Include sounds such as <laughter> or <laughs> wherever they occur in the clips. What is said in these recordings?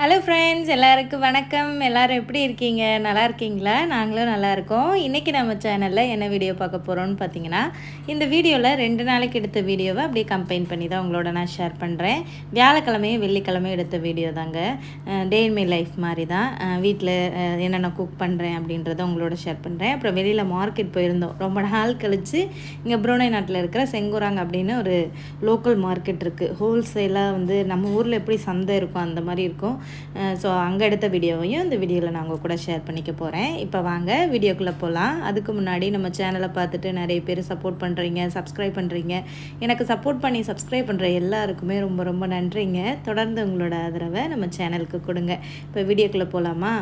Hello friends எல்லாருக்கும் வணக்கம். எல்லாரும் எப்படி இருக்கீங்க? நல்லா இருக்கீங்களா? நாங்களும் நல்லா இருக்கோம். இன்றைக்கி நம்ம சேனலில் என்ன வீடியோ பார்க்க போகிறோம்னு பார்த்தீங்கன்னா இந்த வீடியோவில் ரெண்டு நாளைக்கு எடுத்த வீடியோவை அப்படியே கம்பைன் பண்ணி தான் உங்களோட நான் ஷேர் பண்ணுறேன் வியாழக்கிழமையும் வெள்ளிக்கிழமையும் எடுத்த வீடியோ தாங்க. டே இன் மை லைஃப் மாதிரி தான். வீட்டில் என்னென்ன குக் பண்ணுறேன் அப்படின்றத உங்களோட ஷேர் பண்ணுறேன் அப்புறம் வெளியில் மார்க்கெட் போயிருந்தோம். ரொம்ப நாள் கழித்து இங்கே புரோனை நாட்டில் இருக்கிற செங்குராங் அப்படின்னு ஒரு லோக்கல் மார்க்கெட் இருக்குது ஹோல்சேலாக வந்து நம்ம ஊரில் எப்படி சந்தை இருக்கும் அந்த மாதிரி இருக்கும். ஸோ அங்கே எடுத்த வீடியோவையும் இந்த வீடியோவில் நான் உங்கள் கூட ஷேர் பண்ணிக்க போகிறேன் இப்போ வாங்க வீடியோக்குள்ளே போகலாம் அதுக்கு முன்னாடி நம்ம சேனலை பார்த்துட்டு நிறைய பேர் சப்போர்ட் பண்ணுறீங்க சப்ஸ்கிரைப் பண்ணுறீங்க எனக்கு சப்போர்ட் பண்ணி சப்ஸ்கிரைப் பண்ணுற எல்லாருக்குமே ரொம்ப ரொம்ப நன்றிங்க. தொடர்ந்து உங்களோட ஆதரவை நம்ம சேனலுக்கு கொடுங்க. இப்போ வீடியோக்குள்ளே போகலாமா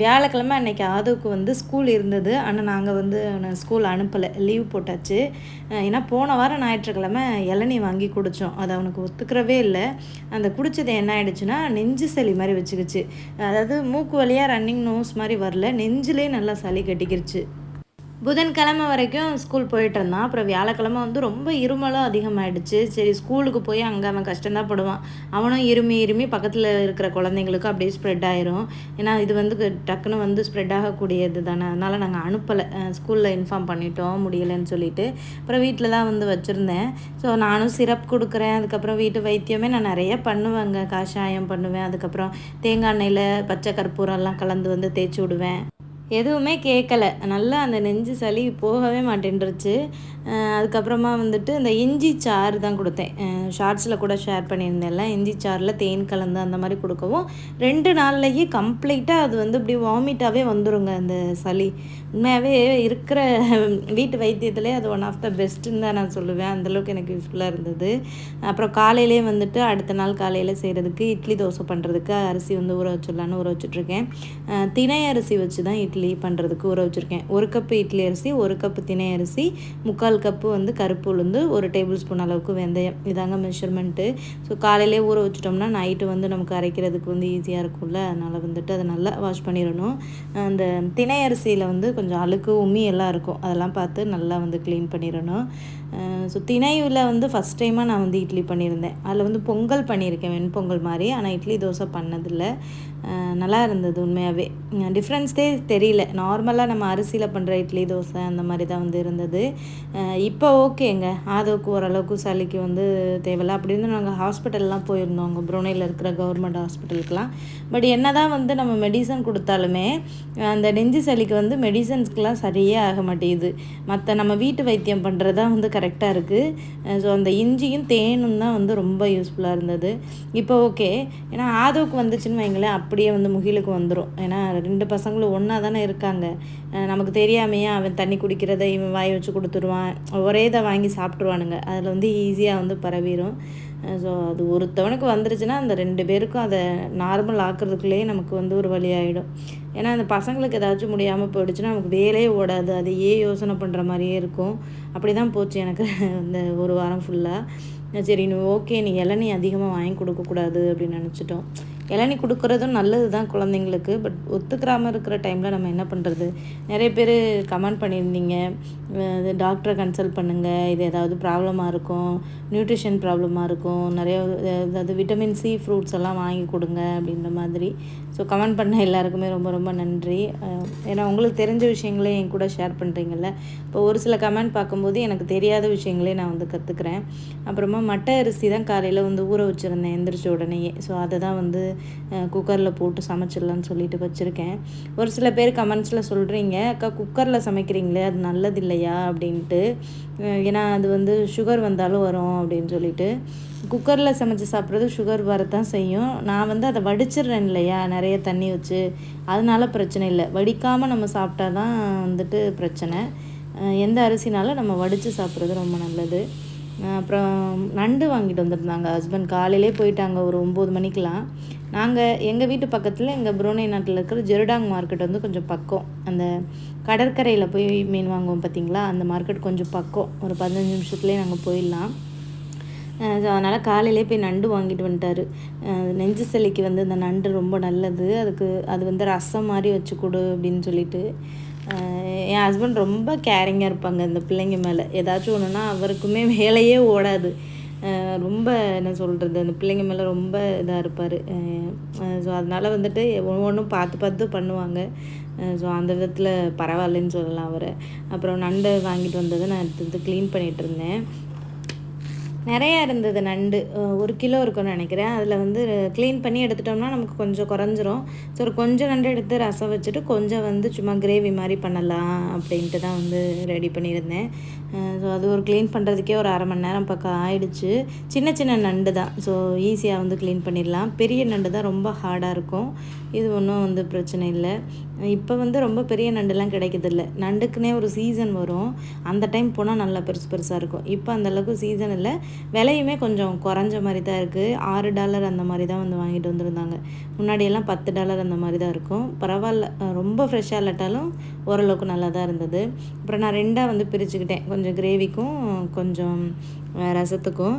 வியாழக்கிழமை அன்றைக்கி ஆதவுக்கு வந்து ஸ்கூல் இருந்தது. ஆனால் நாங்கள் வந்து ஸ்கூல் அனுப்பலை. லீவ் போட்டாச்சு. ஏன்னா போன வாரம் ஞாயிற்றுக்கிழமை இளநீ வாங்கி குடித்தோம் அது அவனுக்கு ஒத்துக்கிறவே இல்லை. அந்த குடித்தது என்ன ஆயிடுச்சுன்னா நெஞ்சு சளி மாதிரி வச்சுக்கிச்சு. அதாவது மூக்கு வழியாக ரன்னிங் நோஸ் மாதிரி வரல. நெஞ்சிலே நல்லா சளி கட்டிக்கிருச்சு. புதன்கிழமை வரைக்கும் ஸ்கூல் போயிட்டு இருந்தான். அப்புறம் வியாழக்கிழமை வந்து ரொம்ப இருமலும் அதிகமாகிடுச்சு சரி ஸ்கூலுக்கு போய் அங்கே அவன் கஷ்டம்தான் படுவான். அவனும் இருமி இருமி பக்கத்தில் இருக்கிற குழந்தைங்களுக்கு அப்படியே ஸ்ப்ரெட் ஆயிரும். ஏன்னா இது வந்து டக்குன்னு வந்து ஸ்ப்ரெட் ஆகக்கூடியது தானே. அதனால் நாங்கள் அனுப்பலை. ஸ்கூலில் இன்ஃபார்ம் பண்ணிட்டோம். முடியலைன்னு சொல்லிட்டு. அப்புறம் வீட்டில் தான் வந்து வச்சுருந்தேன். ஸோ நானும் சிரப் கொடுக்குறேன். அதுக்கப்புறம் வீட்டு வைத்தியமே நான் நிறைய பண்ணுவேங்க. காஷாயம் பண்ணுவேன். அதுக்கப்புறம் தேங்காய் எண்ணெயில் பச்சை கற்பூரம்லாம் கலந்து வந்து தேய்ச்சி விடுவேன். எதுவுமே கேட்கல நல்லா அந்த நெஞ்சு சளி போகவே மாட்டேன்ருச்சு அதுக்கப்புறமா வந்துட்டு இந்த இஞ்சி சாறு தான் கொடுத்தேன். ஷார்ட்ஸில் கூட ஷேர் பண்ணியிருந்தேன்ல. இஞ்சி சாறில் தேன் கலந்து அந்த மாதிரி கொடுக்கவும் ரெண்டு நாள்லேயே கம்ப்ளீட்டாக அது வந்து இப்படி வாமிட்டாகவே வந்துருங்க அந்த சளி. உண்மையாகவே இருக்கிற வீட்டு வைத்தியத்துலேயே அது ஒன் ஆஃப் த பெஸ்ட்டுன்னு தான் நான் சொல்லுவேன். அந்தளவுக்கு எனக்கு யூஸ்ஃபுல்லாக இருந்தது. அப்புறம் காலையிலே வந்துட்டு அடுத்த நாள் காலையில் செய்கிறதுக்கு இட்லி தோசை பண்ணுறதுக்கு அரிசி வந்து ஊற வச்சிடலான்னு ஊற வச்சுட்ருக்கேன் திணை அரிசி வச்சு தான் இட்லி பண்ணுறதுக்கு ஊற வச்சுருக்கேன். ஒரு கப்பு இட்லி அரிசி ஒரு கப்பு திணை அரிசி முக்கால் கப்பு வந்து கருப்பு உளுந்து ஒரு டேபிள் ஸ்பூன் அளவுக்கு வெந்தயம். இதாங்க மெஷர்மெண்ட்டு ஸோ காலையிலே ஊற வச்சிட்டோம்னா நைட்டு வந்து நமக்கு அரைக்கிறதுக்கு வந்து ஈஸியாக இருக்கும்ல. அதனால் வந்துட்டு அதை நல்லா வாஷ் பண்ணிடணும். அந்த திணை அரிசியில் வந்து கொஞ்சம் அழுக்கு உம்மி எல்லாம் இருக்கும். அதெல்லாம் பார்த்து நல்லா வந்து க்ளீன் பண்ணிடணும். ஸோ திணையில் வந்து ஃபஸ்ட் டைமாக நான் வந்து இட்லி பண்ணியிருந்தேன். அதில் வந்து பொங்கல் பண்ணியிருக்கேன் வெண்பொங்கல் மாதிரி. ஆனால் இட்லி தோசை பண்ணதில்லை. நல்லா இருந்தது உண்மையாகவே டிஃப்ரென்ஸே தெரியல. நார்மலாக நம்ம அரிசியில் பண்ணுற இட்லி தோசை அந்த மாதிரி தான் வந்து இருந்தது. இப்போ ஓகேங்க ஆதோக்கு ஓரளவுக்கு சளிக்கு வந்து தேவையில்ல. அப்படின்னு நாங்கள் ஹாஸ்பிட்டல்லாம் போயிருந்தோம். அங்கே புரோனையில் இருக்கிற கவர்மெண்ட் ஹாஸ்பிட்டலுக்கெலாம் பட் என்ன தான் வந்து நம்ம மெடிசன் கொடுத்தாலுமே அந்த நெஞ்சு சளிக்கு வந்து மெடிசன்ஸ்க்கெலாம் சரியே ஆக மாட்டேங்குது. மற்ற நம்ம வீட்டு வைத்தியம் பண்ணுறது தான் வந்து கரெக்டாக இருக்குது ஸோ அந்த இஞ்சியும் தேனும் தான் வந்து ரொம்ப யூஸ்ஃபுல்லாக இருந்தது. இப்போ ஓகே ஏன்னா ஆதவுக்கு வந்துச்சுன்னு வைங்களேன் அப்படியே வந்து முகிலுக்கு வந்துடும் ஏன்னா ரெண்டு பசங்களும் ஒன்றா தானே இருக்காங்க. நமக்கு தெரியாமையே அவன் தண்ணி குடிக்கிறத இவன் வாய் வச்சு கொடுத்துருவான். ஒரே இதை வாங்கி சாப்பிட்ருவானுங்க அதில் வந்து ஈஸியாக வந்து பரவிடும் ஸோ அது ஒருத்தவனுக்கு வந்துருச்சுன்னா அந்த ரெண்டு பேருக்கும் அதை நார்மல் ஆக்குறதுக்குள்ளேயே நமக்கு வந்து ஒரு வழியாகிடும் ஏன்னா அந்த பசங்களுக்கு ஏதாச்சும் முடியாமல் போயிடுச்சுன்னா நமக்கு வேலையே ஓடாது. அதையே யோசனை பண்ணுற மாதிரியே இருக்கும். அப்படி தான் போச்சு எனக்கு இந்த ஒரு வாரம் ஃபுல்லாக சரி நீ ஓகே நீ இளநீ அதிகமாக வாங்கி கொடுக்கக்கூடாது அப்படின்னு நினச்சிட்டோம். இளநீ கொடுக்குறதும் நல்லது தான் குழந்தைங்களுக்கு பட் ஒத்துக்கிறாமல் இருக்கிற டைமில் நம்ம என்ன பண்ணுறது நிறைய பேர் கமெண்ட் பண்ணியிருந்தீங்க. இது டாக்டரை கன்சல்ட் பண்ணுங்கள் இது ஏதாவது ப்ராப்ளமாக இருக்கும். நியூட்ரிஷன் ப்ராப்ளமாக இருக்கும். நிறைய அதாவது விட்டமின் சி ஃப்ரூட்ஸ் எல்லாம் வாங்கி கொடுங்க அப்படின்ற மாதிரி. ஸோ கமெண்ட் பண்ண எல்லாருக்குமே ரொம்ப ரொம்ப நன்றி. ஏன்னா உங்களுக்கு தெரிஞ்ச விஷயங்களே என் கூட ஷேர் பண்ணுறீங்கல்ல இப்போ ஒரு சில கமெண்ட் பார்க்கும்போது எனக்கு தெரியாத விஷயங்களே நான் வந்து கற்றுக்குறேன் அப்புறமா மட்டை அரிசி தான் காலையில் வந்து ஊற வச்சுருந்தேன் எந்திரிச்ச உடனேயே. ஸோ அதை தான் வந்து குக்கரில் போட்டு சமைச்சிடலான்னு சொல்லிட்டு வச்சுருக்கேன். ஒரு சில பேர் கமெண்ட்ஸில் சொல்கிறீங்க அக்கா குக்கரில் சமைக்கிறீங்களே அது நல்லது இல்லையா அப்படின்ட்டு ஏன்னா அது வந்து சுகர் வந்தாலும் வரும் அப்படின்னு சொல்லிட்டு. குக்கரில் சமைச்சு சாப்பிட்றது சுகர் வரத்தான் செய்யும். நான் வந்து அதை வடிச்சிடுறேன் இல்லையா? நிறைய தண்ணி வச்சு. அதனால பிரச்சனை இல்லை. வடிக்காமல் நம்ம சாப்பிட்டா தான் வந்துட்டு பிரச்சனை. எந்த அரிசினாலும் நம்ம வடித்து சாப்பிட்றது ரொம்ப நல்லது. அப்புறம் நண்டு வாங்கிட்டு வந்திருந்தாங்க. ஹஸ்பண்ட் காலையிலே போயிட்டாங்க. ஒரு ஒம்பது மணிக்கெலாம் நாங்கள் எங்கள் வீட்டு பக்கத்தில் எங்கள் புரோனை நாட்டில் இருக்கிற ஜெருடாங் மார்க்கெட் வந்து கொஞ்சம் பக்கம். அந்த கடற்கரையில் போய் மீன் வாங்குவோம் பார்த்திங்களா அந்த மார்க்கெட் கொஞ்சம் பக்கம். ஒரு பதினஞ்சு நிமிஷத்துலேயே நாங்கள் போயிடலாம். ஸோ அதனால் காலையிலே போய் நண்டு வாங்கிட்டு வந்துட்டார். நெஞ்சு சிலைக்கு வந்து இந்த நண்டு ரொம்ப நல்லது. அதுக்கு அது வந்து ரசம் மாதிரி வச்சு கொடு அப்படின்னு சொல்லிட்டு. என் ஹஸ்பண்ட் ரொம்ப கேரிங்காக இருப்பாங்க. இந்த பிள்ளைங்க மேலே. ஏதாச்சும் ஒன்றுனா அவருக்குமே வேலையே ஓடாது. ரொம்ப என்ன சொல்கிறது அந்த பிள்ளைங்க மேலே ரொம்ப இதாக இருப்பார். ஸோ அதனால் வந்துட்டு ஒவ்வொன்றும் பார்த்து பார்த்து பண்ணுவாங்க. ஸோ அந்த விதத்தில் பரவாயில்லன்னு சொல்லலாம் அவரை. அப்புறம் நண்டு வாங்கிட்டு வந்ததை நான் எடுத்து எடுத்து க்ளீன் பண்ணிகிட்டு இருந்தேன். நிறையா இருந்தது நண்டு. ஒரு கிலோ இருக்கும்னு நினைக்கிறேன். அதில் வந்து க்ளீன் பண்ணி எடுத்துட்டோம்னா நமக்கு கொஞ்சம் குறைஞ்சிரும். ஸோ ஒரு கொஞ்சம் நண்டு எடுத்து ரசம் வச்சுட்டு கொஞ்சம் வந்து சும்மா கிரேவி மாதிரி பண்ணலாம் அப்படின்ட்டு தான் வந்து ரெடி பண்ணியிருந்தேன். ஸோ அது ஒரு க்ளீன் பண்ணுறதுக்கே ஒரு அரை மணி நேரம் பக்கம் ஆயிடுச்சு. சின்ன சின்ன நண்டு தான். ஸோ ஈஸியாக வந்து க்ளீன் பண்ணிடலாம். பெரிய நண்டு தான் ரொம்ப ஹார்டாக இருக்கும். இது ஒன்றும் வந்து பிரச்சனை இல்லை. இப்போ வந்து ரொம்ப பெரிய நண்டுலாம் கிடைக்கிறதில்ல. நண்டுக்குன்னே ஒரு சீசன் வரும். அந்த டைம் போனால் நல்லா பெருசு பெருசாக இருக்கும். இப்போ அந்தளவுக்கு சீசன் இல்லை. விலையுமே கொஞ்சம் குறைஞ்ச மாதிரி தான் இருக்குது ஆறு டாலர் அந்த மாதிரி தான் வந்து வாங்கிட்டு வந்திருந்தாங்க. முன்னாடியெல்லாம் பத்து டாலர் அந்த மாதிரி தான் இருக்கும். பரவாயில்ல. ரொம்ப ஃப்ரெஷ்ஷாக இல்லாட்டாலும் ஓரளவுக்கு நல்லா தான் இருந்தது. அப்புறம் நான் ரெண்டாக வந்து பிரிச்சுக்கிட்டேன். கொஞ்சம் கிரேவிக்கும் கொஞ்சம் ரசத்துக்கும்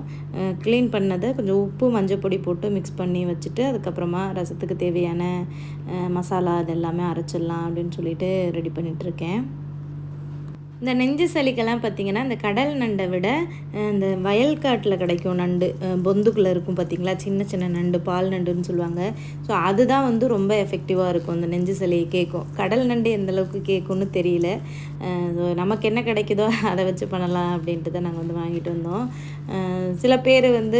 க்ளீன் பண்ணதை கொஞ்சம் உப்பு மஞ்சள் பொடி போட்டு மிக்ஸ் பண்ணி வச்சுட்டு அதுக்கப்புறமா ரசத்துக்கு தேவையான மசாலா அது எல்லாமே அரைச்சிடலாம் அப்படின்னு சொல்லிட்டு ரெடி பண்ணிகிட்ருக்கேன் இந்த நெஞ்சு சளிக்கெல்லாம் பார்த்தீங்கன்னா இந்த கடல் நண்டை விட இந்த வயல் காட்டில் கிடைக்கும் நண்டு பொந்துக்குள்ளே இருக்கும் பார்த்தீங்களா? சின்ன சின்ன நண்டு பால் நண்டுன்னு சொல்லுவாங்க. ஸோ அதுதான் வந்து ரொம்ப எஃபெக்டிவாக இருக்கும் இந்த நெஞ்சு சளியை கேட்கும். கடல் நண்டு எந்தளவுக்கு கேட்கும்னு தெரியல. நமக்கு என்ன கிடைக்குதோ அதை வச்சு பண்ணலாம் அப்படின்ட்டு தான் நாங்கள் வந்து வாங்கிட்டு வந்தோம். சில பேர் வந்து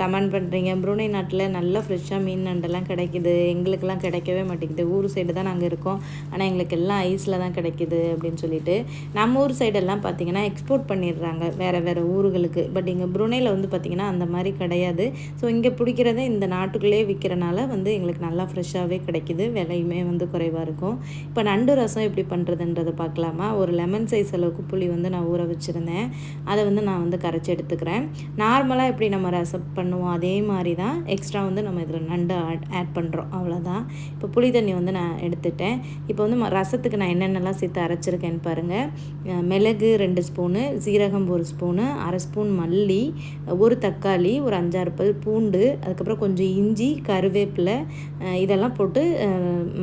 கமெண்ட் பண்ணுறீங்க ப்ரூனை நாட்டில் நல்லா ஃப்ரெஷ்ஷாக மீன் நண்டெல்லாம் கிடைக்குது எங்களுக்கெல்லாம் கிடைக்கவே மாட்டேங்குது ஊர் சைடு தான் நாங்கள் இருக்கோம் ஆனால் எங்களுக்கு எல்லாம் ஐஸில் தான் கிடைக்குது அப்படின்னு சொல்லிட்டு நம்ம ஊர் சைடெல்லாம் பார்த்தீங்கன்னா எக்ஸ்போர்ட் பண்ணிடுறாங்க வேறு வேறு ஊர்களுக்கு. பட் இங்கே ப்ரூனேயில் வந்து பார்த்திங்கன்னா அந்த மாதிரி கிடையாது. ஸோ இங்கே பிடிக்கிறத இந்த நாட்டுக்குள்ளேயே விற்கிறனால வந்து எங்களுக்கு நல்லா ஃப்ரெஷ்ஷாகவே கிடைக்குது விலையுமே வந்து குறைவாக இருக்கும். இப்போ நண்டு ரசம் எப்படி பண்ணுறதுன்றதை பார்க்கலாமா ஒரு லெமன் சைஸ் அளவுக்கு புளி வந்து நான் ஊற வச்சுருந்தேன். அதை வந்து நான் வந்து கரைச்சி எடுத்துக்கிறேன். நார்மலாக எப்படி நம்ம ரசம் பண்ணுவோம் அதே மாதிரி தான் எக்ஸ்ட்ரா வந்து நம்ம இதில் நண்டு ஆட் ஆட் பண்ணுறோம் அவ்வளோதான் இப்போ புளி தண்ணி வந்து நான் எடுத்துட்டேன். இப்போ வந்து ம- ரசத்துக்கு நான் என்னென்னலாம் சேர்த்து அரைச்சிருக்கேன்னு பாருங்கள் மிளகு ரெண்டு ஸ்பூனு சீரகம் ஒரு ஸ்பூனு அரை ஸ்பூன் மல்லி ஒரு தக்காளி ஒரு அஞ்சாறு பல் பூண்டு அதுக்கப்புறம் கொஞ்சம் இஞ்சி கருவேப்பிலை இதெல்லாம் போட்டு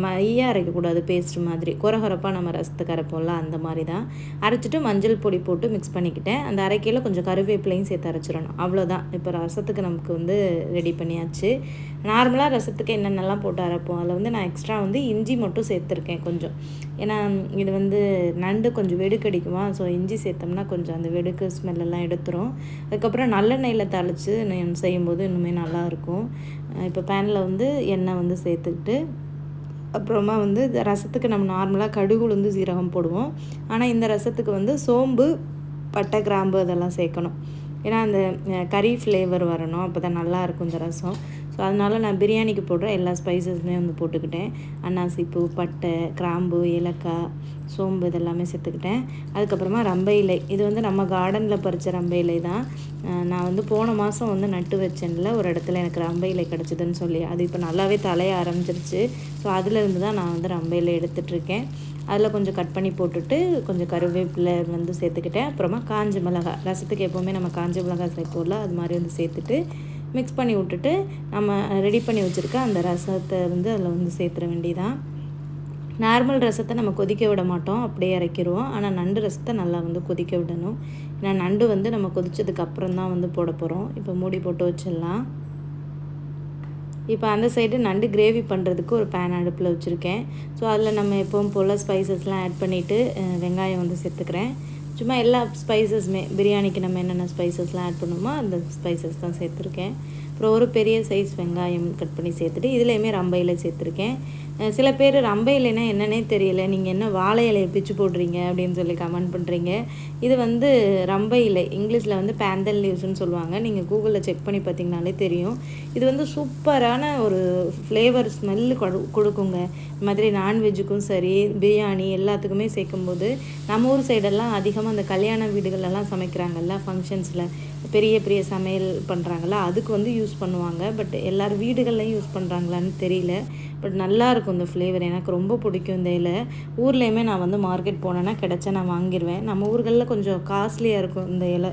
மையாக அரைக்கக்கூடாது பேஸ்ட் மாதிரி. குறகுறப்பாக நம்ம ரசத்துக்கு அரைப்போம்ல அந்த மாதிரி தான் அரைச்சிட்டு மஞ்சள் பொடி போட்டு மிக்ஸ் பண்ணிக்கிட்டேன். அந்த அரைக்கையில் கொஞ்சம் கருவேப்பிலையும் சேர்த்து அரைச்சிடணும். அவ்வளோதான் இப்போ ரசத்துக்கு நமக்கு வந்து ரெடி பண்ணியாச்சு. நார்மலாக ரசத்துக்கு என்னென்னலாம் போட்டு அரைப்போம்? அதில் வந்து நான் எக்ஸ்ட்ரா வந்து இஞ்சி மட்டும் சேர்த்துருக்கேன் கொஞ்சம். ஏன்னா இது வந்து நண்டு கொஞ்சம் வெடுக்கடிக்குமா ஸோ இஞ்சி சேர்த்தோம்னா கொஞ்சம் அந்த வெடுக்கு ஸ்மெல்லெல்லாம் எடுத்துரும். அதுக்கப்புறம் நல்லெண்ணெயில் தாளித்து நான் செய்யும்போது இன்னுமே நல்லாயிருக்கும். இப்போ பேனில் வந்து எண்ணெய் வந்து சேர்த்துக்கிட்டு அப்புறமா வந்து இந்த ரசத்துக்கு நம்ம நார்மலாக கடுகு உளுந்து சீரகம் போடுவோம். ஆனால் இந்த ரசத்துக்கு வந்து சோம்பு பட்டை கிராம்பு அதெல்லாம் சேர்க்கணும். ஏன்னா அந்த கறி ஃப்ளேவர் வரணும் அப்போ தான் நல்லாயிருக்கும் இந்த ரசம். ஸோ அதனால நான் பிரியாணிக்கு போடுற எல்லா ஸ்பைசஸுமே வந்து போட்டுக்கிட்டேன். அன்னாசிப்பூ பட்டை கிராம்பு ஏலக்காய் சோம்பு இதெல்லாமே சேர்த்துக்கிட்டேன். அதுக்கப்புறமா ரம்ப இலை. இது வந்து நம்ம கார்டனில் பறித்த ரம்பை இலை தான். நான் வந்து போன மாதம் வந்து நட்டு வச்சேன்ல ஒரு இடத்துல எனக்கு ரம்பை இலை கிடச்சிதுன்னு சொல்லி. அது இப்போ நல்லாவே தலைய ஆரம்பிச்சிருச்சு. ஸோ அதுலேருந்து தான் நான் வந்து ரம்பையிலை இலை அதில் கொஞ்சம் கட் பண்ணி போட்டுட்டு கொஞ்சம் கருவேப்பிலை வந்து சேர்த்துக்கிட்டேன். அப்புறமா காஞ்ச மிளகாய் ரசத்துக்கு எப்போவுமே நம்ம காஞ்ச மிளகாய் சேர்ப்போம்ல அது மாதிரி வந்து சேர்த்துட்டு மிக்ஸ் பண்ணி விட்டுட்டு நம்ம ரெடி பண்ணி வச்சுருக்க அந்த ரசத்தை வந்து அதில் வந்து சேர்த்துற வேண்டியதான் நார்மல் ரசத்தை நம்ம கொதிக்க விட மாட்டோம் அப்படியே இறக்கிடுவோம் ஆனால் நண்டு ரசத்தை நல்லா வந்து கொதிக்க விடணும். ஏன்னா நண்டு வந்து நம்ம கொதித்ததுக்கு அப்புறம் தான் வந்து போட போகிறோம் இப்போ மூடி போட்டு வச்சிடலாம். இப்போ அந்த சைடு நண்டு கிரேவி பண்ணுறதுக்கு ஒரு பேன் அடுப்பில் வச்சுருக்கேன். ஸோ அதில் நம்ம எப்பவும் போல் ஸ்பைசஸ்லாம் ஆட் பண்ணிவிட்டு வெங்காயம் வந்து சேர்த்துக்கிறேன். சும்மா எல்லா ஸ்பைசஸுமே பிரியாணிக்கு நம்ம என்னென்ன ஸ்பைசஸ்லாம் ஆட் பண்ணுமோ அந்த ஸ்பைசஸ் தான் சேர்த்துருக்கேன். அப்புறம் ஒரு பெரிய சைஸ் வெங்காயம் கட் பண்ணி சேர்த்துட்டு இதுலேயுமே ரம்பையில் சேர்த்துருக்கேன். சில பேர் ரம்ப இலைனா என்னன்னே தெரியல. நீங்கள் என்ன வாழை இலையை பிச்சு போடுறீங்க அப்படின்னு சொல்லி கமெண்ட் பண்ணுறீங்க இது வந்து ரம்ப இலை. இங்கிலீஷில் வந்து பேந்தல் லீவ்ஸ்னு சொல்லுவாங்க. நீங்கள் கூகுளில் செக் பண்ணி பார்த்தீங்கனாலே தெரியும். இது வந்து சூப்பரான ஒரு ஃப்ளேவர் ஸ்மெல்லு கொடு கொடுக்குங்க. இந்த மாதிரி நான்வெஜ்ஜுக்கும் சரி பிரியாணி எல்லாத்துக்குமே சேர்க்கும்போது நம்ம ஊர் சைடெல்லாம் அதிகமாக அந்த கல்யாண வீடுகளெல்லாம் சமைக்கிறாங்கல்ல ஃபங்க்ஷன்ஸில் பெரிய பெரிய சமையல் பண்ணுறாங்களா அதுக்கு வந்து யூஸ் பண்ணுவாங்க. பட் எல்லார் வீடுகள்லையும் யூஸ் பண்ணுறாங்களான்னு தெரியல. பட் நல்லாயிருக்கும் இந்த ஃப்ளேவர் எனக்கு ரொம்ப பிடிக்கும் இந்த இலை. ஊர்லேயுமே நான் வந்து மார்க்கெட் போனேன்னா கிடச்சா நான் வாங்கிடுவேன் நம்ம ஊர்களில் கொஞ்சம் காஸ்ட்லியாக இருக்கும் இந்த இலை.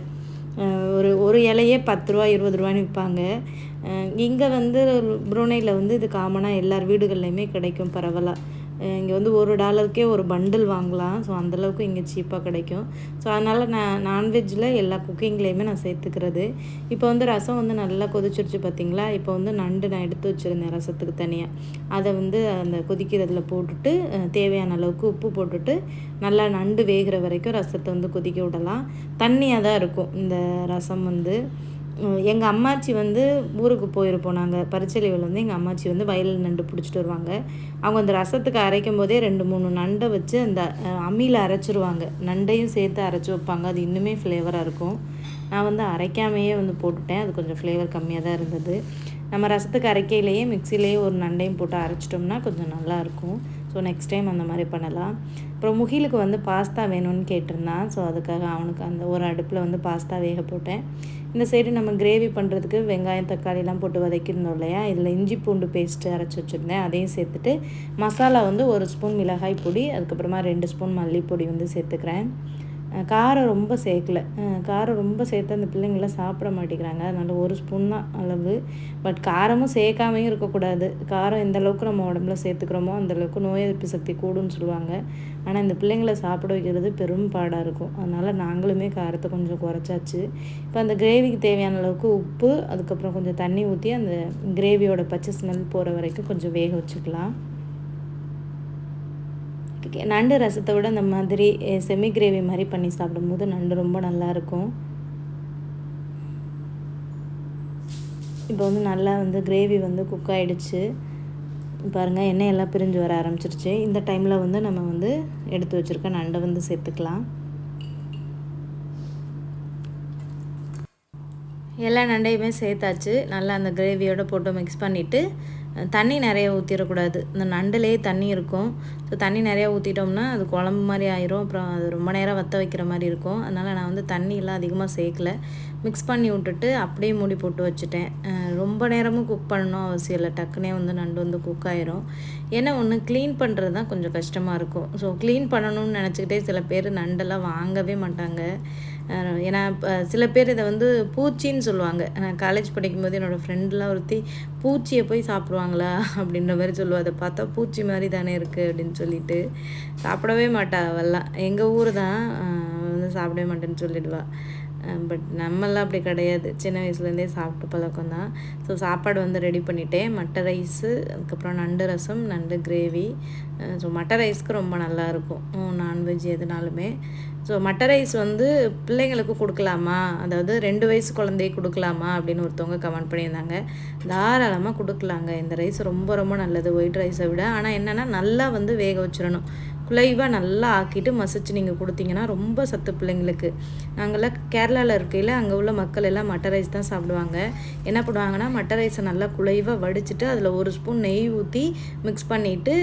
ஒரு ஒரு இலையே பத்து ரூபா இருபது ரூபான்னு விற்பாங்க இங்கே வந்து புரோனையில் வந்து இது காமனாக எல்லார் வீடுகள்லையுமே கிடைக்கும் பரவலாக இங்கே வந்து ஒரு டாலருக்கே ஒரு பண்டில் வாங்கலாம். ஸோ அந்தளவுக்கு இங்கே சீப்பாக கிடைக்கும். ஸோ அதனால் நான் நான்வெஜ்ஜில் எல்லா குக்கிங்லேயுமே நான் சேர்த்துக்கிறது. இப்போ வந்து ரசம் வந்து நல்லா கொதிச்சிருச்சு பார்த்தீங்களா இப்போ வந்து நண்டு நான் எடுத்து வச்சுருந்தேன் ரசத்துக்கு தனியாக அதை வந்து அந்த கொதிக்கிறதுல போட்டுட்டு தேவையான அளவுக்கு உப்பு போட்டுட்டு நல்லா நண்டு வேகிற வரைக்கும் ரசத்தை வந்து கொதிக்க விடலாம். தண்ணியாக தான் இருக்கும் இந்த ரசம் வந்து. எங்கள் அம்மாச்சி வந்து ஊருக்கு போயிருப்போம் நாங்கள் பரிச்சலைவில் வந்து எங்கள் அம்மாச்சி வந்து வயலில் நண்டு பிடிச்சிட்டு வருவாங்க. அவங்க அந்த ரசத்துக்கு அரைக்கும் போதே ரெண்டு மூணு நண்டை வச்சு அந்த அம்மியில் அரைச்சிருவாங்க. நண்டையும் சேர்த்து அரைச்சி வைப்பாங்க. அது இன்னுமே ஃப்ளேவராக இருக்கும். நான் வந்து அரைக்காமையே வந்து போட்டுட்டேன். அது கொஞ்சம் ஃப்ளேவர் கம்மியாக தான் இருந்தது. நம்ம ரசத்துக்கு அரைக்கையிலேயே மிக்சிலேயே ஒரு நண்டையும் போட்டு அரைச்சிட்டோம்னா கொஞ்சம் நல்லாயிருக்கும் ஸோ நெக்ஸ்ட் டைம் அந்த மாதிரி பண்ணலாம். அப்புறம் முகிலுக்கு வந்து பாஸ்தா வேணும்னு கேட்டிருந்தான். ஸோ அதுக்காக அவனுக்கு அந்த ஒரு அடுப்பில் வந்து பாஸ்தா வேக போட்டேன். இந்த சைடு நம்ம கிரேவி பண்ணுறதுக்கு வெங்காயம் தக்காளிலாம் போட்டு வதக்கிருந்தோம் இல்லையா? இதில் இஞ்சி பூண்டு பேஸ்ட்டு அரைச்சி வச்சுருந்தேன். அதையும் சேர்த்துட்டு மசாலா வந்து ஒரு ஸ்பூன் மிளகாய் பொடி அதுக்கப்புறமா ரெண்டு ஸ்பூன் மல்லிப்பொடி வந்து சேர்த்துக்கிறேன். காரம் ரொம்ப சேர்க்கல. காரம் ரொம்ப சேர்த்து அந்த பிள்ளைங்களாம் சாப்பிட மாட்டேங்கிறாங்க. அதனால் ஒரு ஸ்பூன் தான் அளவு. பட் காரமும் சேர்க்காமையும் இருக்கக்கூடாது. காரம் எந்த அளவுக்கு நம்ம உடம்புல சேர்த்துக்கிறோமோ அந்தளவுக்கு நோய் எதிர்ப்பு சக்தி கூடும்னு சொல்லுவாங்க. ஆனால் இந்த பிள்ளைங்களை சாப்பிட வைக்கிறது பெரும் பாடாக இருக்கும். அதனால் நாங்களுமே காரத்தை கொஞ்சம் குறைச்சாச்சு. இப்போ அந்த கிரேவிக்கு தேவையான அளவுக்கு உப்பு அதுக்கப்புறம் கொஞ்சம் தண்ணி ஊற்றி அந்த கிரேவியோட பச்சை ஸ்மெல் போகிற வரைக்கும் கொஞ்சம் வேக வச்சுக்கலாம். நண்டு ரசத்தை விட இந்த மாதிரி செமி கிரேவி மாதிரி பண்ணி சாப்பிடும்போது நண்டு ரொம்ப நல்லாயிருக்கும் இப்போ வந்து நல்லா வந்து கிரேவி வந்து குக் ஆகிடுச்சு பாருங்கள் எண்ணெய் எல்லாம் பிரிஞ்சு வர ஆரம்பிச்சிருச்சு. இந்த டைமில் வந்து நம்ம வந்து எடுத்து வச்சுருக்க நண்டை வந்து சேர்த்துக்கலாம். எல்லா நண்டையுமே சேர்த்தாச்சு. நல்லா அந்த கிரேவியோடு போட்டு மிக்ஸ் பண்ணிவிட்டு தண்ணி நிறைய ஊற்றிடக்கூடாது இந்த நண்டுலேயே தண்ணி இருக்கும். ஸோ தண்ணி நிறையா ஊற்றிட்டோம்னா அது குழம்பு மாதிரி ஆயிரும். அப்புறம் அது ரொம்ப நேரம் வற்ற வைக்கிற மாதிரி இருக்கும். அதனால் நான் வந்து தண்ணியெலாம் அதிகமாக சேர்க்கல. மிக்ஸ் பண்ணி விட்டுட்டு அப்படியே மூடி போட்டு வச்சுட்டேன். ரொம்ப நேரமும் குக் பண்ணணும் அவசியம் இல்லை. டக்குனே வந்து நண்டு வந்து குக் ஆயிரும். ஏன்னா ஒன்று க்ளீன் பண்ணுறது தான் கொஞ்சம் கஷ்டமாக இருக்கும். ஸோ க்ளீன் பண்ணணும்னு நினச்சிக்கிட்டே சில பேர் நண்டெல்லாம் வாங்கவே மாட்டாங்க. ஏன்னா சில பேர் இதை வந்து பூச்சின்னு சொல்லுவாங்க. நான் காலேஜ் படிக்கும்போது என்னோடய ஃப்ரெண்டெலாம் ஒருத்தி பூச்சியை போய் சாப்பிடுவாங்களா அப்படின்ற மாதிரி சொல்லுவாள் அதை பார்த்தா பூச்சி மாதிரி தானே இருக்குது அப்படின்னு சொல்லிட்டு. சாப்பிடவே மாட்டா அவெல்லாம். எங்கள் ஊர் தான் வந்து சாப்பிடவே மாட்டேன்னு சொல்லிடுவாள் பட் நம்மெல்லாம் அப்படி கிடையாது. சின்ன வயசுலேருந்தே சாப்பிட்டு பழக்கம் தான் ஸோ சாப்பாடு வந்து ரெடி பண்ணிட்டேன். மட்டை ரைஸு அதுக்கப்புறம் நண்டு ரசம் நண்டு கிரேவி ஸோ மட்டை ரைஸ்க்கு ரொம்ப நல்லாயிருக்கும் நான்வெஜ் எதுனாலுமே. ஸோ மட்டை ரைஸ் வந்து பிள்ளைங்களுக்கு கொடுக்கலாமா? அதாவது ரெண்டு வயசு குழந்தைக்கு கொடுக்கலாமா? அப்படின்னு ஒருத்தவங்க கமெண்ட் பண்ணியிருந்தாங்க. தாராளமாக கொடுக்கலாங்க. இந்த ரைஸ் ரொம்ப ரொம்ப நல்லது. ஒயிட் ரைஸை விட. ஆனால் என்னென்னா நல்லா வந்து வேக வச்சிடணும். குலைவாக நல்லா ஆக்கிட்டு மசிச்சு நீங்கள் கொடுத்தீங்கன்னா ரொம்ப சத்து பிள்ளைங்களுக்கு. நாங்கள்லாம் கேரளாவில் இருக்கையில் அங்கே உள்ள மக்கள் எல்லாம் மட்டை ரைஸ் தான் சாப்பிடுவாங்க. என்ன பண்ணுவாங்கன்னா மட்டை ரைஸை நல்லா குலைவாக வடிச்சிட்டு அதில் ஒரு ஸ்பூன் நெய் ஊற்றி மிக்ஸ் பண்ணிவிட்டு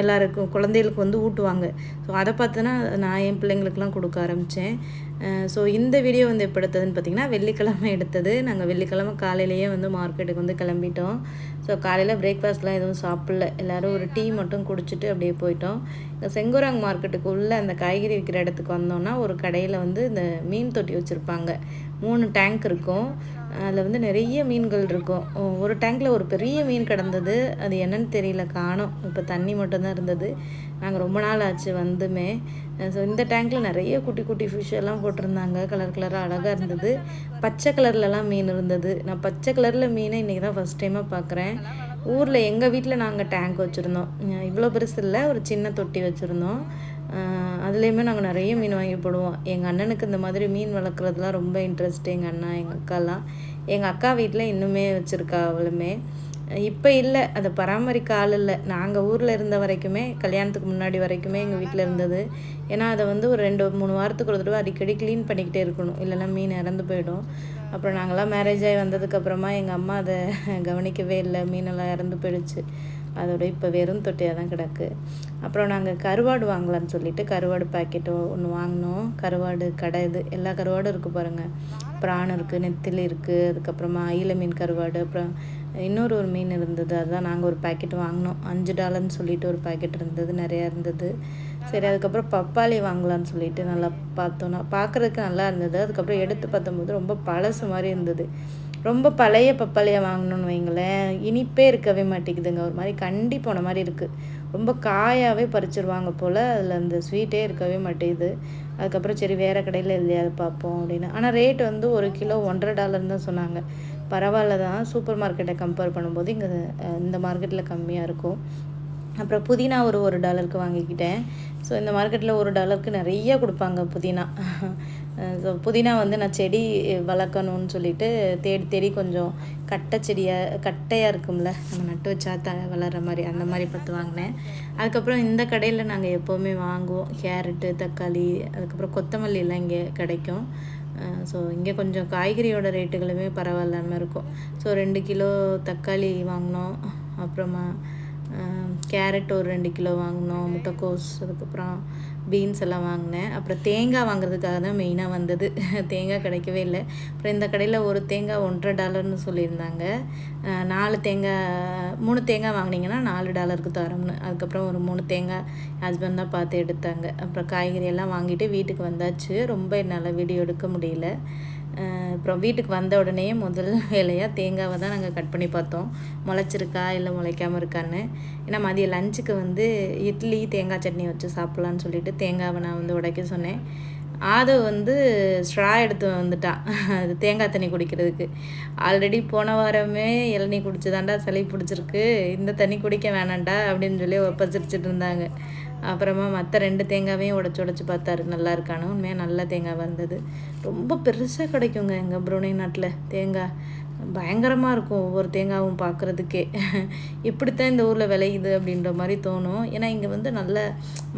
எல்லாருக்கும் குழந்தைகளுக்கு வந்து ஊட்டுவாங்க. ஸோ அதை பார்த்து நான் என் பிள்ளைங்களுக்கெலாம் கொடுக்க ஆரம்பித்தேன் ஸோ இந்த வீடியோ வந்து எப்போ எடுத்ததுன்னு பார்த்தீங்கன்னா வெள்ளிக்கிழமை எடுத்தது. நாங்கள் வெள்ளிக்கிழமை காலையிலேயே வந்து மார்க்கெட்டுக்கு வந்து கிளம்பிட்டோம். ஸோ காலையில் பிரேக்ஃபாஸ்ட்லாம் எதுவும் சாப்பிடல. எல்லோரும் ஒரு டீ மட்டும் குடிச்சிட்டு அப்படியே போயிட்டோம். இந்த செங்குராங் மார்க்கெட்டுக்கு உள்ளே அந்த காய்கறி விற்கிற இடத்துக்கு வந்தோன்னா ஒரு கடையில் வந்து இந்த மீன் தொட்டி வச்சுருப்பாங்க. மூணு டேங்க் இருக்கும். அதில் வந்து நிறைய மீன்கள் இருக்கும். ஒரு டேங்க்கில் ஒரு பெரிய மீன் கிடந்தது. அது என்னன்னு தெரியல காணும். இப்போ தண்ணி மட்டும்தான் இருந்தது. நாங்கள் ரொம்ப நாள் ஆச்சு வந்துமே. ஸோ இந்த டேங்க்கில் நிறைய குட்டி குட்டி ஃபிஷ் எல்லாம் போட்டிருந்தாங்க. கலர் கலராக அழகாக இருந்தது. பச்சை கலர்லலாம் மீன் இருந்தது. நான் பச்சை கலரில் மீனை இன்றைக்கி தான் ஃபஸ்ட் டைமாக பார்க்குறேன் ஊரில் எங்கள் வீட்டில் நாங்கள் டேங்க் வச்சுருந்தோம். இவ்வளோ பெருசு இல்லை ஒரு சின்ன தொட்டி வச்சுருந்தோம். அதுலேயுமே நாங்கள் நிறைய மீன் வாங்கி போடுவோம். எங்கள் அண்ணனுக்கு இந்த மாதிரி மீன் வளர்க்குறதுலாம் ரொம்ப இன்ட்ரெஸ்ட்டு எங்கள் அண்ணா எங்கள் அக்காலாம். எங்கள் அக்கா வீட்டில் இன்னுமே வச்சுருக்கா அவளுமே. இப்போ இல்லை அதை பராமரிக்க ஆள் இல்லை. நாங்கள் ஊரில் இருந்த வரைக்குமே கல்யாணத்துக்கு முன்னாடி வரைக்குமே எங்கள் வீட்டில் இருந்தது. ஏன்னா அதை வந்து ஒரு ரெண்டு மூணு வாரத்துக்கு ஒரு தடவை அடிக்கடி க்ளீன் பண்ணிக்கிட்டே இருக்கணும். இல்லைன்னா மீன் இறந்து போயிடும். அப்புறம் நாங்களாம் மேரேஜ் ஆகி வந்ததுக்கப்புறமா எங்கள் அம்மா அதை கவனிக்கவே இல்லை. மீனெல்லாம் இறந்து போயிடுச்சு. அதோட இப்போ வெறும் தொட்டியாக தான் கிடக்கு. அப்புறம் நாங்கள் கருவாடு வாங்கலாம்னு சொல்லிட்டு கருவாடு பாக்கெட்டு ஒன்று வாங்கினோம். கருவாடு கடை இது எல்லா கருவாடும் இருக்குது பாருங்கள் ப்ரான் இருக்குது நெத்திலி இருக்குது அதுக்கப்புறமா அயில மீன் கருவாடு அப்புறம் இன்னொரு ஒரு மீன் இருந்தது அதுதான் நாங்கள் ஒரு பேக்கெட் வாங்கினோம். அஞ்சு டாலர்னு சொல்லிட்டு ஒரு பேக்கெட் இருந்தது நிறையா இருந்தது. சரி அதுக்கப்புறம் பப்பாளி வாங்கலான்னு சொல்லிட்டு நல்லா பார்த்தோன்னா பார்க்குறதுக்கு நல்லா இருந்தது. அதுக்கப்புறம் எடுத்து பார்த்தம்போது ரொம்ப பழசு மாதிரி இருந்தது. ரொம்ப பழைய பப்பாளியாக வாங்கினோன்னு வைங்களேன். இனிப்பே இருக்கவே மாட்டேங்குதுங்க. ஒரு மாதிரி கண்டி போன மாதிரி இருக்குது ரொம்ப காயாகவே பறிச்சிருவாங்க போல். அதில் அந்த ஸ்வீட்டே இருக்கவே மாட்டேங்குது. அதுக்கப்புறம் சரி வேறு கடையில் இல்லையாது பார்ப்போம் அப்படின்னு. ஆனால் ரேட் வந்து ஒரு கிலோ ஒன்றரை டாலர் தான் சொன்னாங்க. பரவாயில்ல தான் சூப்பர் மார்க்கெட்டை கம்பேர் பண்ணும்போது இங்கே இந்த மார்க்கெட்டில் கம்மியாக இருக்கும். அப்புறம் புதினா ஒரு ஒரு டாலருக்கு வாங்கிக்கிட்டேன். ஸோ இந்த மார்க்கெட்டில் ஒரு டாலருக்கு நிறைய கொடுப்பாங்க புதினா. ஸோ புதினா வந்து நான் செடி வளர்க்கணும்னு சொல்லிட்டு தேடி தேடி கொஞ்சம் கட்டை செடியாக கட்டையாக இருக்கும்ல நம்ம நட்டு வச்சா த வளர்கிற மாதிரி அந்த மாதிரி பார்த்து வாங்கினேன். அதுக்கப்புறம் இந்த கடையில் நாங்கள் எப்போவுமே வாங்குவோம். கேரட்டு தக்காளி அதுக்கப்புறம் கொத்தமல்லி எல்லாம் இங்கே கிடைக்கும். ஸோ இங்கே கொஞ்சம் காய்கறியோட ரேட்டுகளுமே பரவாயில்லாமல் இருக்கும். ஸோ ரெண்டு கிலோ தக்காளி வாங்கினோம். அப்புறமா கேரட் ஒரு ரெண்டு கிலோ வாங்கினோம் முட்டைக்கோஸ் அதுக்கப்புறம் பீன்ஸ் எல்லாம் வாங்கினேன். அப்புறம் தேங்காய் வாங்குறதுக்காக தான் மெயினாக வந்தது. <laughs> தேங்காய் கிடைக்கவே இல்லை. அப்புறம் இந்த கடையில் ஒரு தேங்காய் ஒன்றரை டாலர்னு சொல்லியிருந்தாங்க. நாலு தேங்காய் மூணு தேங்காய் வாங்கினீங்கன்னா நாலு டாலருக்கு தரோம்னு. அதுக்கப்புறம் ஒரு மூணு தேங்காய் ஹஸ்பண்ட் தான் பார்த்து எடுத்தாங்க. அப்புறம் காய்கறி எல்லாம் வாங்கிட்டு வீட்டுக்கு வந்தாச்சு. ரொம்ப என்னால் வீடியோ எடுக்க முடியல. அப்புறம் வீட்டுக்கு வந்த உடனே முதல் <laughs> வேலையாக தேங்காவை தான் நாங்கள் கட் பண்ணி பார்த்தோம். முளைச்சிருக்கா இல்லை முளைக்காமல் இருக்கான்னு. ஏன்னா மதியம் லஞ்சுக்கு வந்து இட்லி தேங்காய் சட்னி வச்சு சாப்பிட்லான்னு சொல்லிட்டு தேங்காவை நான் வந்து உடைக்க சொன்னேன். ஆதோ வந்து ஸ்ட்ரா எடுத்து வந்துட்டான் <laughs> அது தேங்காய் தண்ணி குடிக்கிறதுக்கு. ஆல்ரெடி போன வாரமே இளநீ குடிச்சுதாண்டா சளி பிடிச்சிருக்கு. இந்த தண்ணி குடிக்க வேணாண்டா அப்படின்னு சொல்லி ஒப்பசிரிச்சிட்டு இருந்தாங்க. அப்புறமா மற்ற ரெண்டு தேங்காவையும் உடச்சி உடச்சி பார்த்தாரு. நல்லா இருக்கானு உண்மையாக நல்ல தேங்காய் வந்தது. ரொம்ப பெருசாக கிடைக்குங்க எங்கள் ப்ரௌனி நாட்டில் தேங்காய். பயங்கரமாக இருக்கும் ஒவ்வொரு தேங்காவும் பார்க்குறதுக்கே இப்படித்தான் இந்த ஊரில் விளையுது அப்படின்ற மாதிரி தோணும். ஏன்னா இங்கே வந்து நல்ல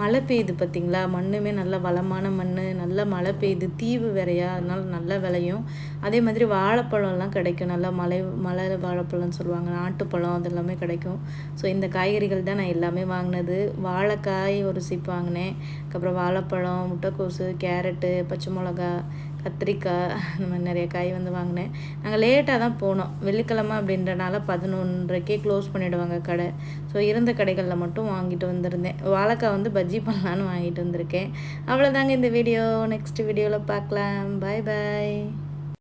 மழை பெய்யுது பார்த்திங்களா மண்ணுமே நல்ல வளமான மண் நல்ல மழை பெய்யுது. தீவு வேறையா? அதனால நல்லா விளையும். அதே மாதிரி வாழைப்பழம்லாம் கிடைக்கும். நல்லா மலை மலை வாழைப்பழம்னு சொல்லுவாங்க. நாட்டுப்பழம் அதெல்லாமே கிடைக்கும். ஸோ இந்த காய்கறிகள் தான் நான் எல்லாமே வாங்கினது. வாழைக்காய் ஒரு சிப் வாங்கினேன். அதுக்கப்புறம் வாழைப்பழம் முட்டைக்கோசு கேரட்டு பச்சை மிளகா கத்திரிக்காய் இந்த மாதிரி நிறைய காய் வந்து வாங்கினேன். நாங்கள் லேட்டாக தான் போனோம். வெள்ளிக்கிழமை அப்படின்றனால பதினொன்றரைக்கே க்ளோஸ் பண்ணிவிடுவாங்க கடை. ஸோ இருந்த கடைகளில் மட்டும் வாங்கிட்டு வந்திருந்தேன். வாழைக்காய் வந்து பஜ்ஜி பண்ணலான்னு வாங்கிட்டு வந்திருக்கேன். அவ்வளோதாங்க இந்த வீடியோ நெக்ஸ்ட் வீடியோவில் பார்க்கலாம். பாய் பாய்